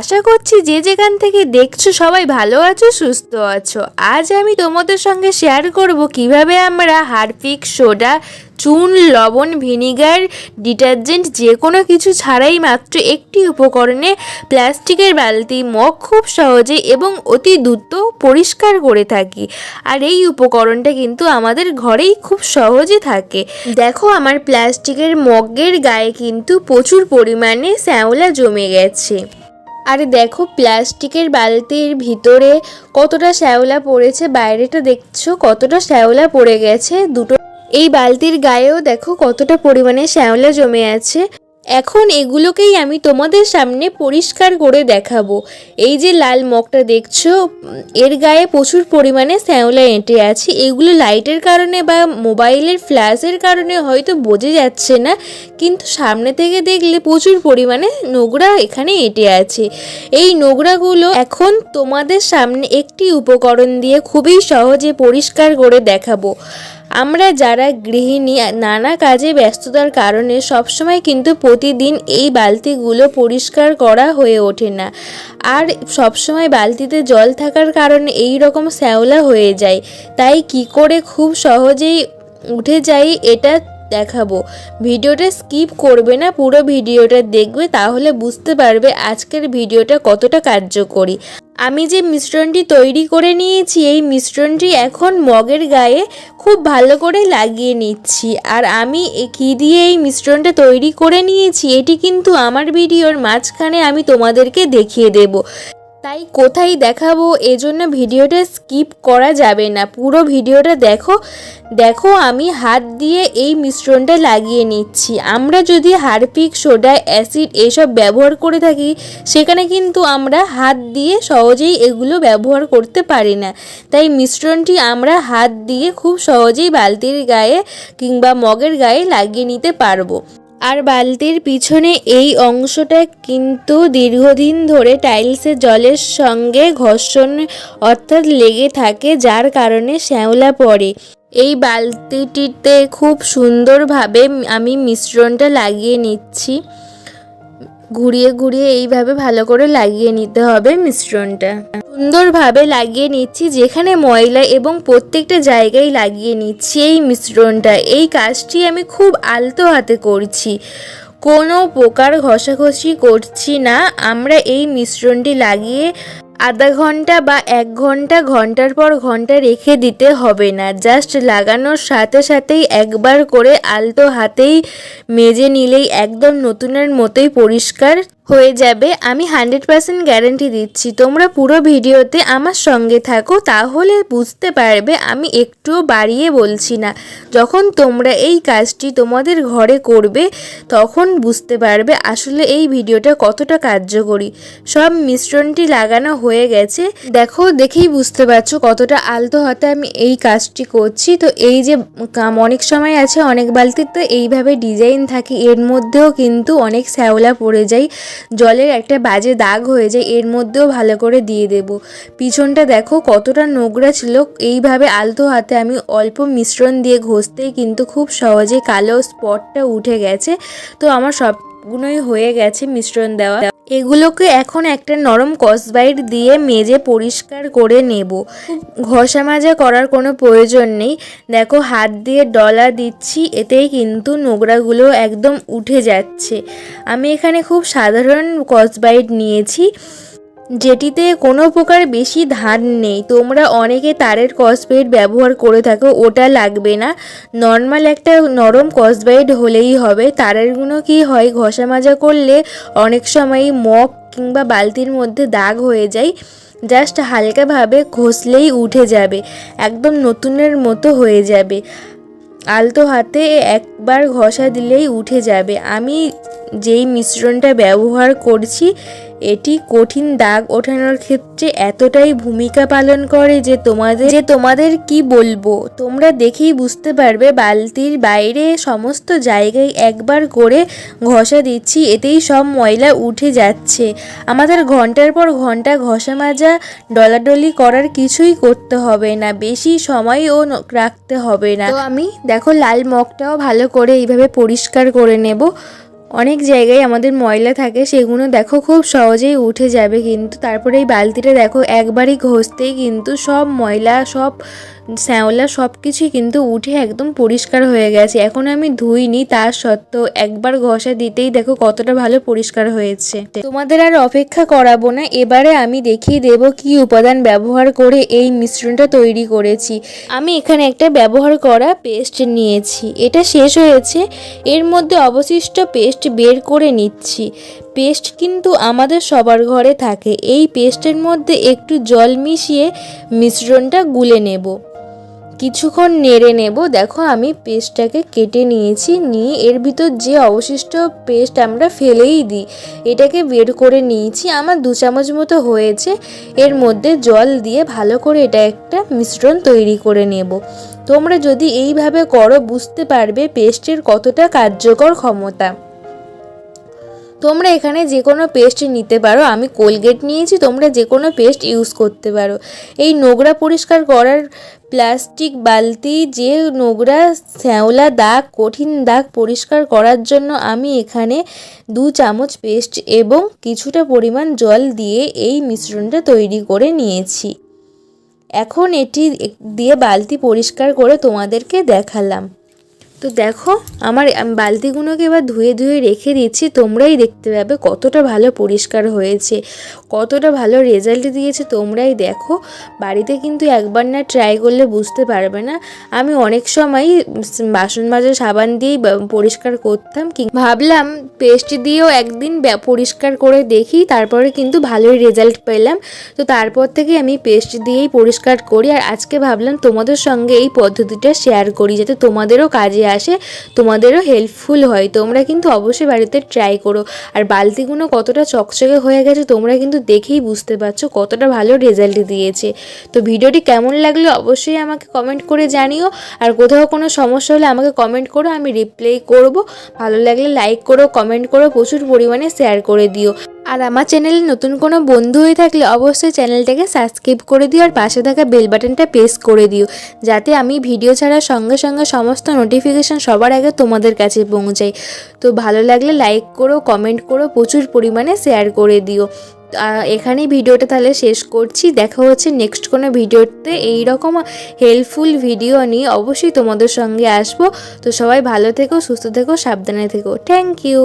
আশা করছি যে যেখান থেকে দেখছ সবাই ভালো আছো, সুস্থ আছো। আজ আমি তোমাদের সঙ্গে শেয়ার করব কীভাবে আমরা হারপিক, সোডা, চুন, লবণ, ভিনিগার, ডিটারজেন্ট যে কোনো কিছু ছাড়াই মাত্র একটি উপকরণে প্লাস্টিকের বালতি, মগ খুব সহজে এবং অতি দ্রুত পরিষ্কার করে থাকি। আর এই উপকরণটা কিন্তু আমাদের ঘরেই খুব সহজে থাকে। দেখো, আমার প্লাস্টিকের মগের গায়ে কিন্তু প্রচুর পরিমাণে শ্যাওলা জমে গেছে। আর দেখো, প্লাস্টিকের বালতির ভিতরে কতটা শ্যাওলা পড়েছে, বাইরেটা দেখছ? কতটা শ্যাওলা পড়ে গেছে, দুটো এই বালতির গায়েও দেখো কতটা পরিমাণে শ্যাওলা জমে আছে। এখন এগুলোকেই আমি তোমাদের সামনে পরিষ্কার করে দেখাবো। এই যে লাল মগটা দেখছ, এর গায়ে প্রচুর পরিমাণে শ্যাওলা এঁটে আছে। এগুলো লাইটের কারণে বা মোবাইলের ফ্ল্যাশের কারণে হয়তো বোঝা যাচ্ছে না, কিন্তু সামনে থেকে দেখলে প্রচুর পরিমাণে নোংরা এখানে এঁটে আছে। এই নোংরাগুলো এখন তোমাদের সামনে একটি উপকরণ দিয়ে খুবই সহজে পরিষ্কার করে দেখাবো। আমরা যারা গৃহিণী, নানা কাজে ব্যস্ততার কারণে সবসময় কিন্তু প্রতিদিন এই বালতিগুলো পরিষ্কার করা হয়ে ওঠে না। আর সবসময় বালতিতে জল থাকার কারণে এই রকম শ্যাওলা হয়ে যায়। তাই কি করে খুব সহজেই উঠে যাই এটা দেখাবো। ভিডিওটা স্কিপ করবে না, পুরো ভিডিওটা দেখবে, তাহলে বুঝতে পারবে আজকের ভিডিওটা কতটা কার্যকরী। আমি যে মিশ্রণটি তৈরি করে নিয়েছি, এই মিশ্রণটি এখন মগের গায়ে খুব ভালো করে লাগিয়ে নিচ্ছি। আর আমি কী দিয়ে এই মিশ্রণটা তৈরি করে নিয়েছি, এটি কিন্তু আমার ভিডিওর মাঝখানে আমি তোমাদেরকে দেখিয়ে দেব। তাই কোথায় দেখাবো? এজন্য ভিডিওটা স্কিপ করা যাবে না। পুরো ভিডিওটা দেখো। দেখো, আমি হাত দিয়ে এই মিশ্রণটা লাগিয়ে নিচ্ছি। আমরা যদি হারপিক, সোডা, অ্যাসিড এসব ব্যবহার করে থাকি, সেখানে কিন্তু আমরা হাত দিয়ে সহজেই এগুলো ব্যবহার করতে পারি না। তাই মিশ্রণটি আমরা হাত দিয়ে খুব সহজেই বালতির গায়ে কিংবা মগের গায়ে লাগিয়ে নিতে পারব। আর বালতির পিছনে এই অংশটা কিন্তু দীর্ঘদিন ধরে টাইলসে জলের সঙ্গে ঘর্ষণ অর্থাৎ লেগে থাকে, যার কারণে শ্যাওলা পড়ে। এই বালতিটিতে খুব সুন্দরভাবে আমি মিশ্রণটা লাগিয়ে নিচ্ছি। ঘুরিয়ে ঘুরিয়ে এইভাবে ভালো করে লাগিয়ে নিতে হবে মিশ্রণটা। সুন্দরভাবে লাগিয়ে নিচ্ছি, যেখানে ময়লা এবং প্রত্যেকটা জায়গায় লাগিয়ে নিচ্ছি এই মিশ্রণটা। এই কাজটি আমি খুব আলতো হাতে করছি। কোনো প্রকার ঘষাঘষি করছি না। আমরা এই মিশ্রণটি লাগিয়ে আধা ঘণ্টা বা এক ঘণ্টা, ঘণ্টার পর ঘণ্টা রেখে দিতে হবে না। জাস্ট লাগানোর সাথে সাথেই একবার করে আলতো হাতেই মেজে নিলেই একদম নতুনের মতোই পরিষ্কার। হয়ে যাবে, আমি হান্ড্রেড পার্সেন্ট গ্যারেন্টি দিচ্ছি। তোমরা পুরো ভিডিওতে আমার সঙ্গে থাকো, তাহলে বুঝতে পারবে আমি একটুও বাড়িয়ে বলছি না। যখন তোমরা এই কাজটি তোমাদের ঘরে করবে, তখন বুঝতে পারবে আসলে এই ভিডিওটা কতটা কার্যকরী। সব মিশ্রণটি লাগানো হয়ে গেছে। দেখো, দেখেই বুঝতে পারছ কতটা আলতো হাতে আমি এই কাজটি করছি। তো এই যে কাম অনেক সময় আছে, অনেক বালতির বালতিতে এইভাবে ডিজাইন থাকে, এর মধ্যেও কিন্তু অনেক শ্যাওলা পড়ে যায়। জলের একটা বাজে দাগ হয়ে যায়, এর মধ্যেও ভালো করে দিয়ে দেব। পিছনটা দেখো কতটা নোংরা ছিল, এইভাবে আলতো হাতে আমি অল্প মিশ্রণ দিয়ে ঘষতেই কিন্তু খুব সহজে কালো স্পটটা উঠে গেছে। তো আমার সবগুলোই হয়ে গেছে মিশ্রণ দেওয়া। এগুলোকে এখন একটা নরম কসবাইট দিয়ে মেজে পরিষ্কার করে নেব। ঘষা মাজা করার কোনো প্রয়োজন নেই। দেখো, হাত দিয়ে ডলা দিচ্ছি, এতেই কিন্তু নোংরাগুলো একদম উঠে যাচ্ছে। আমি এখানে খুব সাধারণ কসবাইট নিয়েছি। যেটিতে কোনো প্রকার বেশি ধার নেই। তোমরা অনেকে তারের কসবাইট ব্যবহার করে থাকো, ওটা লাগবে না। নর্মাল একটা নরম কসবাইট হলেই হবে। তারেরগুলো কি হয়, ঘষা মাজা করলে অনেক সময় মগ কিংবা বালতির মধ্যে দাগ হয়ে যায়। জাস্ট হালকাভাবে ঘষলেই উঠে যাবে, একদম নতুনের মতো হয়ে যাবে। আলতো হাতে একবার ঘষা দিলেই উঠে যাবে। আমি যেই মিশ্রণটা ব্যবহার করছি এটি কঠিন দাগ ওঠানোর ক্ষেত্রে এতটাই ভূমিকা পালন করে যে তোমাদের যে তোমাদের কি বলব? তোমরা দেখেই বুঝতে পারবে বালতির বাইরে সমস্ত জায়গায় একবার করে ঘষা দিচ্ছি, এতেই সব ময়লা উঠে যাচ্ছে। আমাদের ঘণ্টার পর ঘণ্টা ঘষা মাজা ডলাডলি করার কিছুই করতে হবে না, বেশি সময়ও রাখতে হবে না। তো আমি, দেখো, লাল মগটাও ভালো করে এইভাবে পরিষ্কার করে নেব। অনেক জায়গায় আমাদের ময়লা থাকে, সেগুলো দেখো খুব সহজেই উঠে যাবে কিন্তু তারপরে এই বালতিটা দেখো একবারই ঘষতেই কিন্তু সব ময়লা, সব শ্যাওলা সব কিছুই কিন্তু উঠে একদম পরিষ্কার হয়ে গেছে। এখন আমি ধুইনি তার সত্ত্বেও একবার ঘষা দিতেই দেখো কতটা ভালো পরিষ্কার হয়েছে। তোমাদের আর অপেক্ষা করাবো না, এবারে আমি দেখিয়ে দেব কি উপাদান ব্যবহার করে এই মিশ্রণটা তৈরি করেছি। আমি এখানে একটা ব্যবহার করা পেস্ট নিয়েছি, এটা শেষ হয়েছে, এর মধ্যে অবশিষ্ট পেস্ট বের করে নিচ্ছি। পেস্ট কিন্তু আমাদের সবার ঘরে থাকে, এই পেস্টের মধ্যে একটু জল মিশিয়ে মিশ্রণটা গুলে নেব। কিছুক্ষণ নেড়ে নেব। দেখো, আমি পেস্টটাকে কেটে নিয়েছি, নিয়ে এর ভিতর যে অবশিষ্ট পেস্ট আমরা ফেলেই দিই, এটাকে বের করে নিয়েছি। আমার দু চামচ মতো হয়েছে। এর মধ্যে জল দিয়ে ভালো করে এটা একটা মিশ্রণ তৈরি করে নেব। তোমরা যদি এইভাবে করো, বুঝতে পারবে পেস্টের কতটা কার্যকর ক্ষমতা। তোমরা এখানে যে কোনো পেস্ট নিতে পারো। আমি কোলগেট নিয়েছি, তোমরা যে কোনো পেস্ট ইউজ করতে পারো। এই নোংরা পরিষ্কার করার প্লাস্টিক বালতি, যে নোংরা শ্যাওলা দাগ, কঠিন দাগ পরিষ্কার করার জন্য আমি এখানে দু চামচ পেস্ট এবং কিছুটা পরিমাণ জল দিয়ে এই মিশ্রণটা তৈরি করে নিয়েছি। এখন এটি দিয়ে বালতি পরিষ্কার করে তোমাদেরকে দেখালাম। তো দেখো, আমার বালতিগুলোকে এবার ধুয়ে ধুয়ে রেখে দিচ্ছি, তোমরাই দেখতে পাবে কতটা ভালো পরিষ্কার হয়েছে, কতটা ভালো রেজাল্ট দিয়েছে, তোমরাই দেখো। বাড়িতে কিন্তু একবার না ট্রাই করলে বুঝতে পারবে না। আমি অনেক সময় বাসন মাজার সাবান দিয়েই পরিষ্কার করতাম ভাবলাম পেস্ট দিয়েও একদিন পরিষ্কার করে দেখি, তারপরে কিন্তু ভালোই রেজাল্ট পেলাম। তো তারপর থেকে আমি পেস্ট দিয়েই পরিষ্কার করি। আর আজকে ভাবলাম তোমাদের সঙ্গে এই পদ্ধতিটা শেয়ার করি, যাতে তোমাদেরও কাজে আসে, তোমাদেরও হেল্পফুল হয়। তোমরা কিন্তু অবশ্যই বাড়িতে ট্রাই করো। আর বালতিগুলো কতটা চকচকে হয়ে গেছে, তোমরা কিন্তু দেখেই বুঝতে পারছ কতটা ভালো রেজাল্ট দিয়েছে। তো ভিডিওটি কেমন লাগল অবশ্যই আমাকে কমেন্ট করে জানিও। আর কোথাও কোনো সমস্যা হলে আমাকে কমেন্ট করো, আমি রিপ্লাই করব। ভালো লাগলে লাইক করো কমেন্ট করো, প্রচুর পরিমাণে শেয়ার করে দিও। আর আমার চ্যানেলে নতুন কোনো বন্ধু হয়ে থাকলে অবশ্যই চ্যানেলটাকে সাবস্ক্রাইব করে দিও আর পাশে থাকা বেল বাটনটা প্রেস করে দিও, যাতে আমি ভিডিও ছাড়ার সঙ্গে সঙ্গে সমস্ত নোটিফিকেশান সবার আগে তোমাদের কাছে পৌঁছায় তো ভালো লাগলে লাইক করো, কমেন্ট করো, প্রচুর পরিমাণে শেয়ার করে দিও। এখানেই ভিডিওটা তাহলে শেষ করছি। দেখা হচ্ছে নেক্সট কোনো ভিডিওতে। এই রকম হেল্পফুল ভিডিও নিয়ে অবশ্যই তোমাদের সঙ্গে আসব। তো সবাই ভালো থেকো, সুস্থ থেকো, সাবধানে থেকো। Thank you